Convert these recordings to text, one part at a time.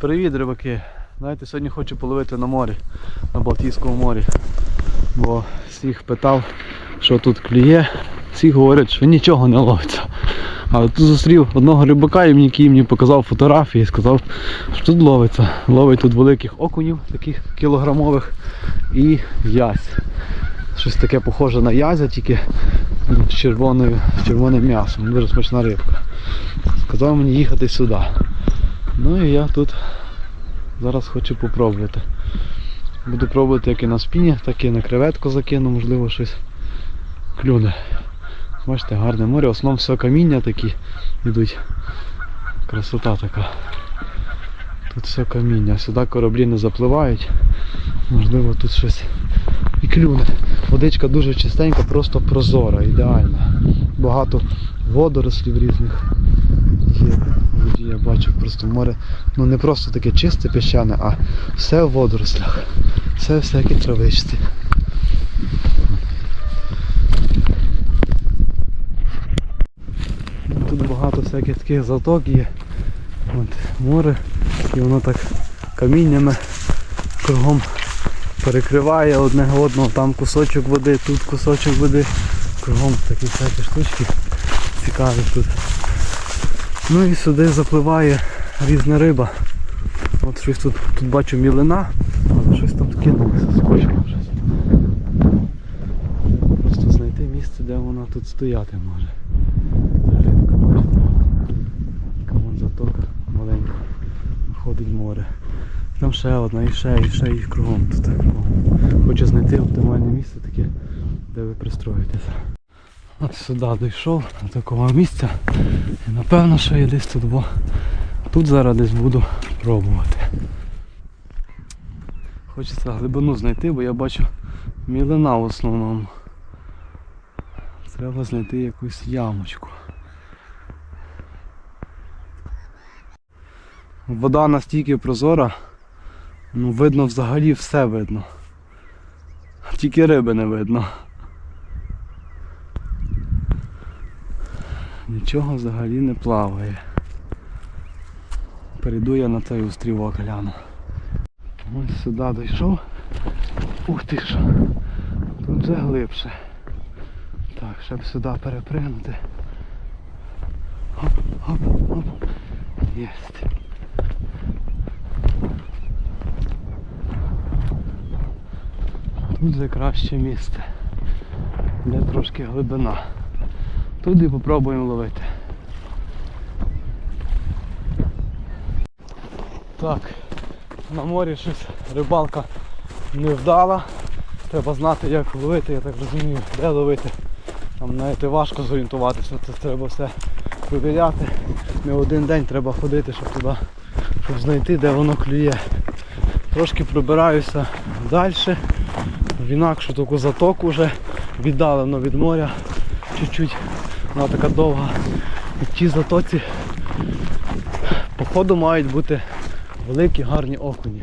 Привіт, рибаки! Знаєте, сьогодні хочу половити на морі, на Балтійському морі. Бо всіх питав, що тут клює. Всі говорять, що нічого не ловиться. Але тут зустрів одного рибака, який мені показав фотографії і сказав, що тут ловиться. Ловить тут великих окунів, таких кілограмових, і язь. Щось таке похоже на язя, тільки з, червоною, з червоним м'ясом. Дуже смачна рибка. Сказав мені їхати сюди. Ну і я тут зараз хочу попробувати. Буду пробувати як і на спіні, так і на креветку закину, можливо щось клюне. Бачите, гарне море, в основному все каміння такі йдуть. Красота така. Тут все каміння, сюди кораблі не запливають. Можливо тут щось і клюне. Водичка дуже чистенька, просто прозора, ідеальна. Багато водорослів різних є. В воді. Я бачу просто море, ну не просто таке чисте піщане, а все в водорослях. Все всякі травичці. Ну, Тут багато всяких таких заток є. От море. І воно так каміннями кругом перекриває одне одного, там кусочок води, тут кусочок води, кругом такі всякі штучки цікаві тут. Ну і сюди запливає різна риба. От щось тут, тут бачу мілина, але щось там кинулося, скочило щось. Просто знайти місце, де вона тут стояти може. Рибка, бачите? Така вон затока маленька. Виходить море. Там ще одна, і ще, і ще, і кругом тут. Хочу знайти оптимальне місце таке, де ви пристроїтеся. От сюди дійшов, до такого місця. І напевно, що я десь тут, бо тут зараз десь буду пробувати. Хочеться глибину знайти, бо я бачу мілина в основному. Треба знайти якусь ямочку. Вода настільки прозора, ну видно взагалі все видно. Тільки риби не видно. Нічого взагалі не плаває. Перейду я на цей острівок гляну. Ось сюди дійшов. Ух ти ж. Тут вже глибше. Так, щоб сюди перепригнути. Хоп, хоп, хоп. Єсть. Тут вже краще місце. Де трошки глибина. Туди попробуємо ловити. Так, на морі щось рибалка не вдала. Треба знати як ловити, я так розумію, де ловити. Там навіть важко зорієнтуватися, це треба все провіряти. Не один день треба ходити, щоб туди щоб знайти, де воно клює. Трошки пробираюся далі, в інакшу таку затоку вже віддалено від моря. Чуть-чуть вона така довга. І в тій затоці походу мають бути великі гарні окуні.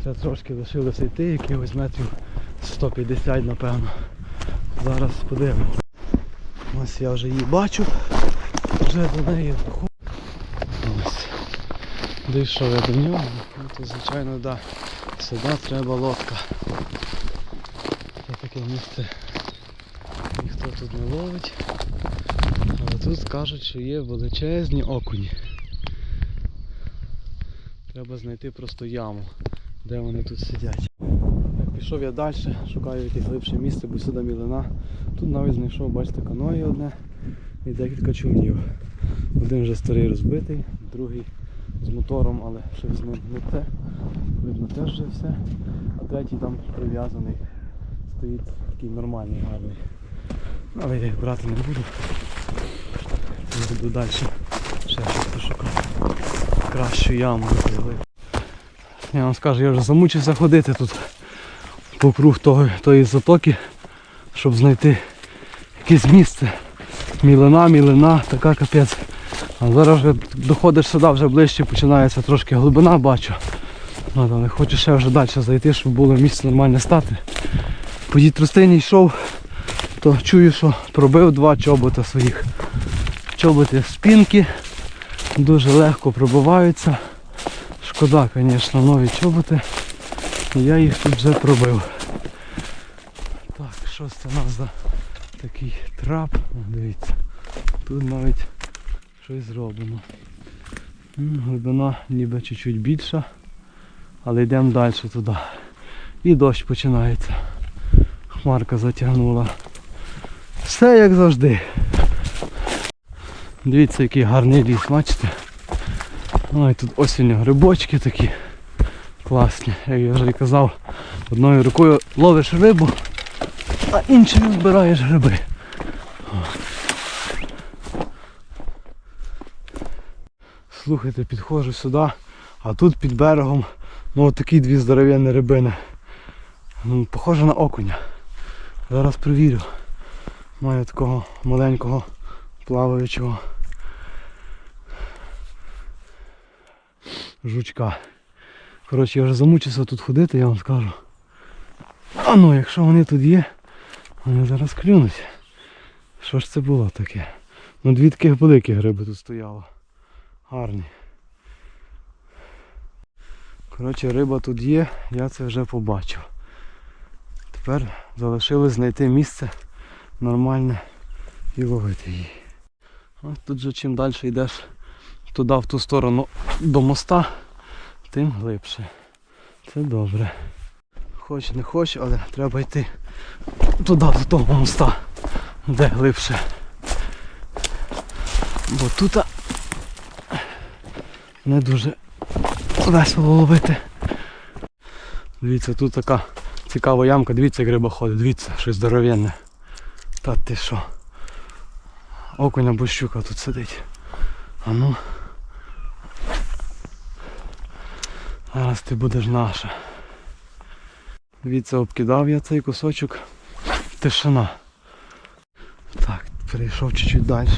Ще трошки лишилося йти, якихось метрів 150 напевно. Зараз подивимося. Ось я вже її бачу. Вже до неї. Ось. Дійшов я до нього. Ну, звичайно, да. Сюди треба лодка. Це таке місце. Ніхто тут не ловить. Тут кажуть, що є величезні окуні. Треба знайти просто яму, де вони тут сидять. Так, пішов я далі, шукаю якесь глибше місце, бо сюди мілина. Тут навіть знайшов, бачите, каної одне і декілька човнів. Один вже старий розбитий, другий з мотором, але щось з не те. Видно теж вже все. А третій там прив'язаний. Стоїть такий нормальний, гарний. Але я їх брати не буду. Буду далі ще щось пошукати. Кращу яму зробити. Я вам скажу, я вже замучився ходити тут покруг того, тої затоки, щоб знайти якесь місце. Мілина, мілина, така капець. А зараз вже доходиш сюди вже ближче, починається трошки глибина, бачу. От, але хочу ще вже далі зайти, щоб було місце нормальне стати. По тростині йшов, то чую, що пробив два чобота своїх. Чоботи спінки, дуже легко пробиваються. шкода, звісно, нові чоботи. Я їх тут вже пробив. Так, що це у нас за такий трап? Дивіться. Тут навіть щось зроблено. Глибина ніби чуть-чуть більша, але йдемо далі туди. І дощ починається. Хмарка затягнула. Все як завжди. Дивіться, який гарний ліс, бачите? Ой, тут осінню грибочки такі класні. Як я вже казав, одною рукою ловиш рибу, а іншою збираєш гриби. Слухайте, підходжу сюди, а тут під берегом ну такі дві здоровенні рибини. Ну, похоже на окуня. Зараз перевірю. Маю такого маленького плаваючого жучка. Коротше, я вже замучився тут ходити, я вам скажу. А ну, якщо вони тут є, вони зараз клюнуть. Що ж це було таке? Ну дві таких великі гриби тут стояло. Гарні. Коротше, риба тут є, я це вже побачив. Тепер залишилось знайти місце нормальне і ловити її. Ось тут же чим далі йдеш туди в ту сторону до моста, тим глибше. Це добре. Хоч не хоч, але треба йти туди до того моста, де глибше. Бо тут не дуже весело ловити. Дивіться, тут така цікава ямка, дивіться, як риба ходить, дивіться, щось здоровенне. Та ти що? Окунь або щука тут сидить. А ну. Зараз ти будеш наша. Дивіться, обкидав я цей кусочок. Тишина. Так, перейшов чуть-чуть далі.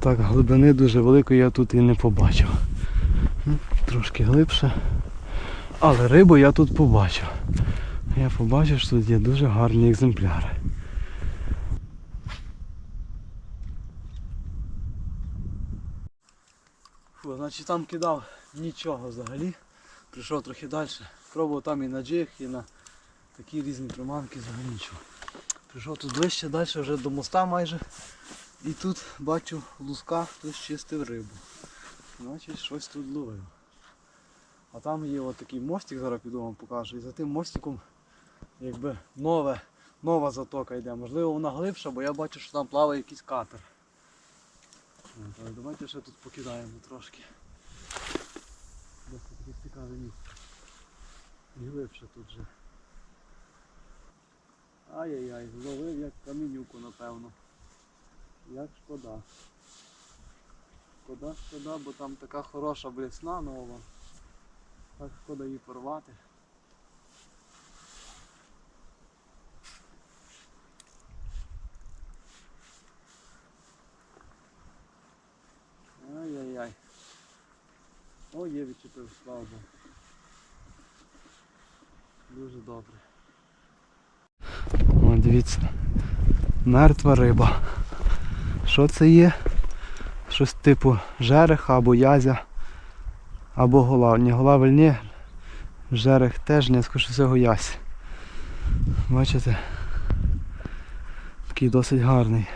Так, глибини дуже великої я тут і не побачив. Ну, Трошки глибше. Але рибу я тут побачив. Я побачив, що тут є дуже гарні екземпляри. Фу, значить там кидав нічого взагалі. Прийшов трохи далі. Пробував там і на джиг, і на такі різні приманки взагалі нічого. Прийшов тут ближче, далі вже до моста майже. І тут бачу луска, хтось чистив рибу. Значить щось тут ловив. А там є от такий мостик, зараз піду вам покажу. І за тим мостиком якби нове, нова затока йде. Можливо вона глибша, бо я бачу, що там плаває якийсь катер. Але давайте ще тут покидаємо трошки. Досить таке цікаве місце. І глибше тут же. Ай-яй-яй, зловив як камінюку, напевно. Як шкода. Шкода, шкода, бо там така хороша блесна нова. Так шкода її порвати. Ай-яй-яй. О, є відчепив, слава Богу. Дуже добре. О, дивіться. Мертва риба. Що це є? Щось типу жереха або язя, або гола. Ні, голавель ні. Жерех теж не скоріше всього язь. Бачите? Такий досить гарний.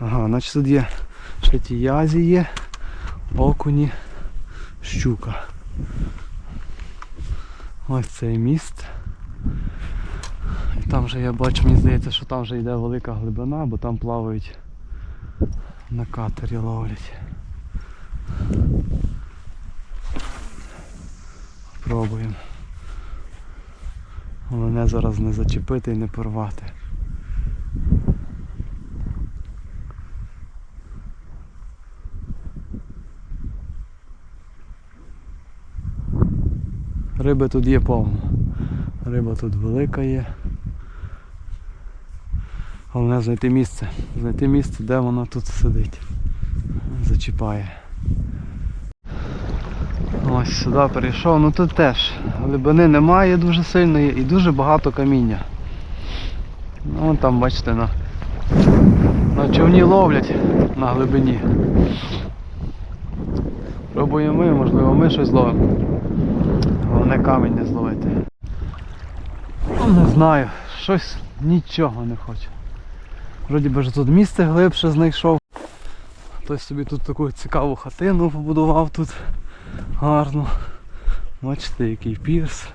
Ага, значить тут є ще ті язі є, окуні, щука. Ось цей міст. І там вже я бачу, мені здається, що там вже йде велика глибина, бо там плавають на катері ловлять. Пробуємо. Головне зараз не зачепити і не порвати. Риби тут є повно. Риба тут велика є. Головне знайти місце. Знайти місце, де вона тут сидить. Зачіпає. Ось сюди перейшов. Ну тут теж глибини немає дуже сильної і дуже багато каміння. Ну там бачите на, на човні ловлять на глибині. Пробуємо ми, можливо, ми щось зловимо. Головне камінь не зловити. Ну, Не знаю, щось нічого не хочу. Вроді би ж тут місце глибше знайшов. Хтось собі тут таку цікаву хатину побудував тут гарно. Бачите, який пірс.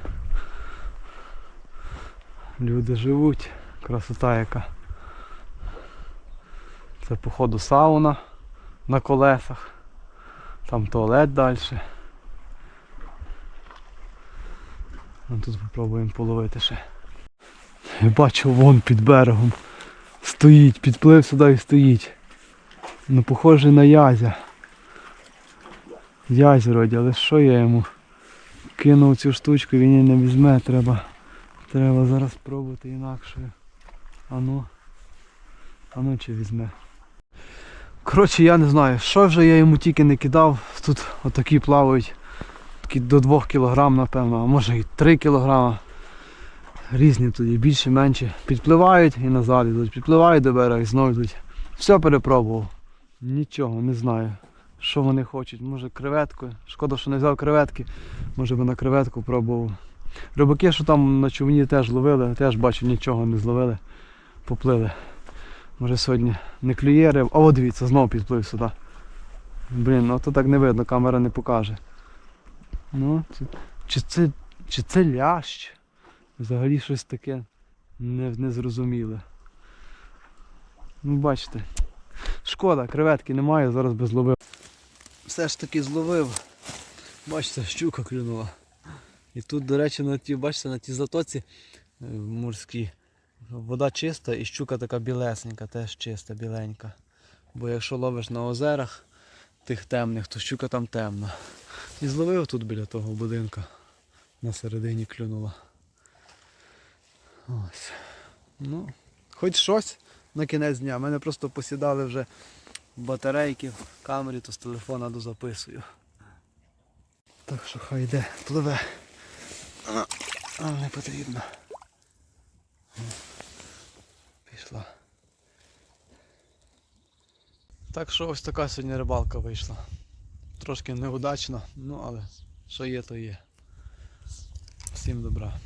Люди живуть, красота яка. Це походу сауна на колесах. Там туалет далі. Ну, тут спробуємо половити ще. Я бачу вон під берегом. Стоїть, підплив сюди і стоїть. Ну похоже на язя. Язь вроді, але що я йому? Кинув цю штучку, він її не візьме, треба. Треба зараз спробувати інакше. Ану. Ану чи візьме. Коротше, я не знаю, що вже я йому тільки не кидав. Тут отакі плавають. Такі до 2 кг, напевно, а може і 3 кг. Різні тут і більші, менші. Підпливають і назад йдуть. Підпливають до берега і знову йдуть. Все перепробував. Нічого, не знаю. Що вони хочуть. Може креветку. Шкода, що не взяв креветки. Може би на креветку пробував. Рибаки, що там на човні теж ловили, теж бачу, нічого не зловили. Поплили. Може сьогодні не клює риб. О, дивіться, знову підплив сюди. Блін, ну то так не видно, камера не покаже. Ну, це, чи це, чи це лящ? Взагалі щось таке незрозуміле. Ну, бачите. Шкода, креветки немає, зараз би зловив. Все ж таки зловив. Бачите, щука клюнула. І тут, до речі, на ті, бачите, на тій затоці е, морській вода чиста і щука така білесенька, теж чиста, біленька. Бо якщо ловиш на озерах тих темних, то щука там темна. І зловив тут біля того будинка. На середині клюнула. Ось. Ну, хоч щось на кінець дня. Мене просто посідали вже батарейки в камері, то з телефона дозаписую. Так що хай йде, пливе. А, не потрібно. Пішла. Так що ось така сьогодні рибалка вийшла. Трошки неудачно, ну але що є, то є. Всім добра.